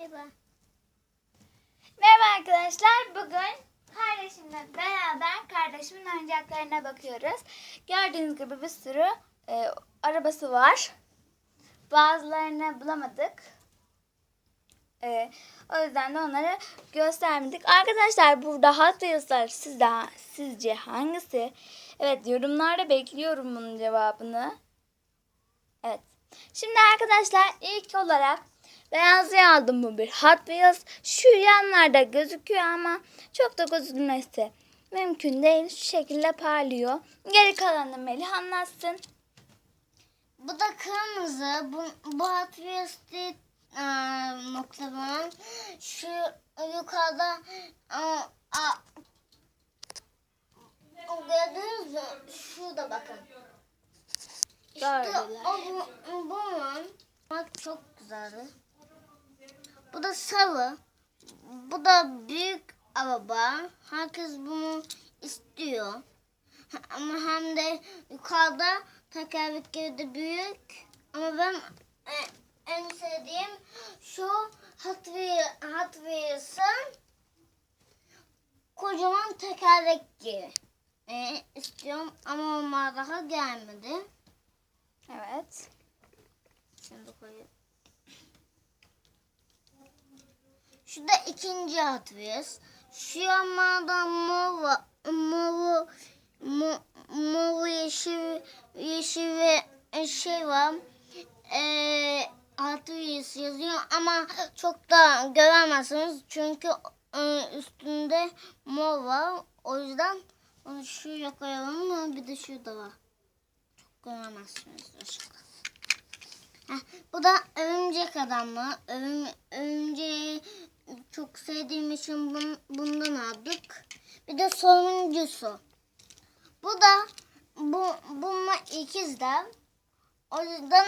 Merhaba. Merhaba arkadaşlar. Bugün kardeşimle beraber kardeşimin oyuncaklarına bakıyoruz. Gördüğünüz gibi bir sürü e, arabası var. Bazılarını bulamadık. E, o yüzden de onları göstermedik. Arkadaşlar burada Hot Wheels'lar sizde, sizce hangisi? Evet yorumlarda bekliyorum bunun cevabını. Evet. Şimdi arkadaşlar ilk olarak beyazı aldım bu bir Hot Wheels. Şu yanlarda gözüküyor ama çok da gözükmesi mümkün değil. Şu şekilde parlıyor. Geri kalanını Melih anlatsın. Bu da kırmızı. Bu, bu Hot Wheels değil e, muhtemelen. Şu yukarıda a, o gördünüz mü? Şurada bakın. İşte Gördüler. o bu, bunun bak çok güzeldi. Bu da sarı. Bu da büyük araba. Herkes bunu istiyor. Ama hem de yukarıda tekerlekleri de büyük. Ama ben e, en sevdiğim şu Hot Wheels- Hot Wheels'ın kocaman tekerlekli. E, istiyorum ama onlar daha gelmedi. Evet. Şimdi koyayım. Şu da ikinci Wheels. Şu yanlarda mor. Mor, mor, mor yeşil, yeşil ve şey var. Ee, Wheels yazıyor ama çok da göremezsiniz. Çünkü e, üstünde mor var. O yüzden onu şuraya koyalım. Bir de şurada var. Çok göremezsiniz. Aşağıda. Heh, bu da örümcek adamı. Örüm, örümceği çok sevdiğim için bun, bundan aldık. Bir de sonuncusu. Bu da bu bununla ikizler. O yüzden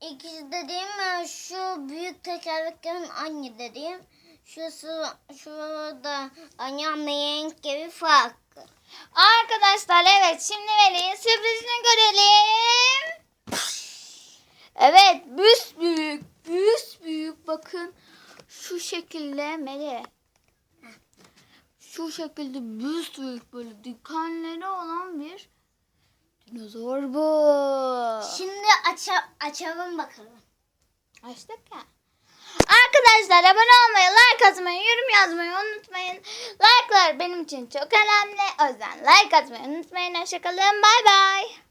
ikiz dediğim e, şu büyük tekerleklerin aynı dediğim. Şurası şurada ama renk gibi farklı. Arkadaşlar evet şimdi Melih'in sürprizini görelim. Evet büs büyük büs büyük bakın şu şekilde Melih. Şu şekilde büs büyük böyle dikenleri olan bir dinozor bu. Şimdi aça, açalım bakalım. Açtık ya. Arkadaşlar abone olmayı, like atmayı, yorum yazmayı unutmayın. Like'lar benim için çok önemli. O yüzden like atmayı unutmayın. Hoşçakalın. Bay bay.